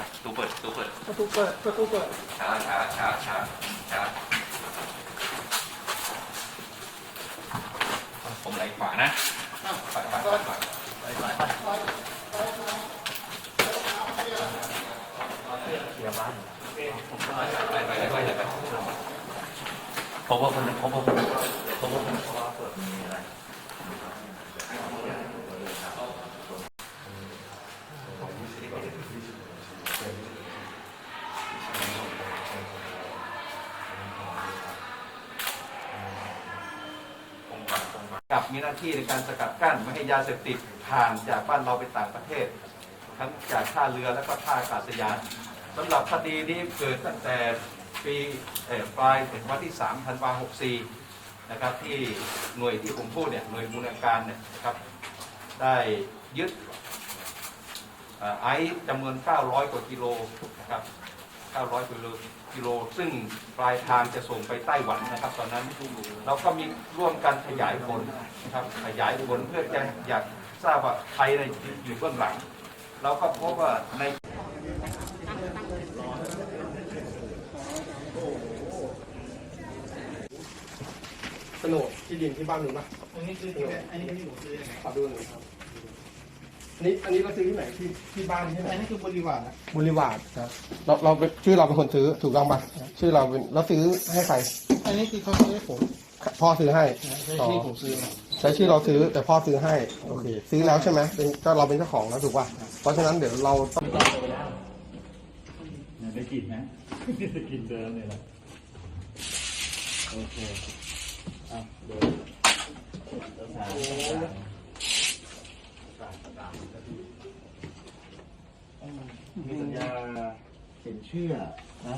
ไปประตูเปิดประตูเปิดประตูเปิดประตูเปิดช้าช้าช้าช้าช้าผมไหลขวานะไปไปไปไปไปไปไปไปไปเพราะว่ามันเพราะว่ามันเพราะว่ามันเพราะว่าเปิดมีอะไร กับมีหน้าที่ในการสกัดกั้นไม่ให้ยาเสพติดผ่านจากบ้านเราไปต่างประเทศ ทั้งจากท่าเรือแล้วก็ท่าอากาศยานสำหรับคดีนี้เกิดตั้งแต่ปีเอ่อปลายถึงวันที่3ธันวา64นะครับที่หน่วยที่ผมพูดเนี่ยหน่วยบูรณาการเนี่ยนะครับได้ยึดเอ่อไอซ์จำนวน 900 กว่ากิโลนะครับ 900กิโลกิโล ซึ่งปลายทางจะส่งไปไต้หวันนะครับ ตอนนั้นเราก็มีร่วมกันขยายผลนะครับ ขยายผลเพื่อจะอยากทราบว่าใครในยอยู่เบื้องหลัง เราก็พบว่าในโฉนดที่ดินที่บ้านมึงปะอันนี้คือที่อันนี้คือที่ผมซื้อนะขอดูหน่อยครับ อันนี้อันนี้เราซื้อที่ไหนที่ที่บ้านใช่ไหมอันนี้คือบริวารนะบริวารครับเราเราเป็นชื่อเราเป็นคนซื้อถูกต้องปะชื่อเราเป็นเราซื้อให้ใครอันนี้คือเขาซื้อให้ผมพ่อซื้อให้ใช้ที่ผมซื้อมาใช้ชื่อเราซื้อแต่พ่อซื้อให้โอเค ซื้อแล้วใช่ไหมเป็นก็เราเป็นเจ้าของแล้วถูกป่ะเพราะฉะนั้นเดี๋ยวเราต้องได้กลิ่นนะได้กลิ่นเดิมเลยแหละโอเคอะเดี๋ยวเดี๋ยวสา มมีสัญญาเขียนเชื่อนะ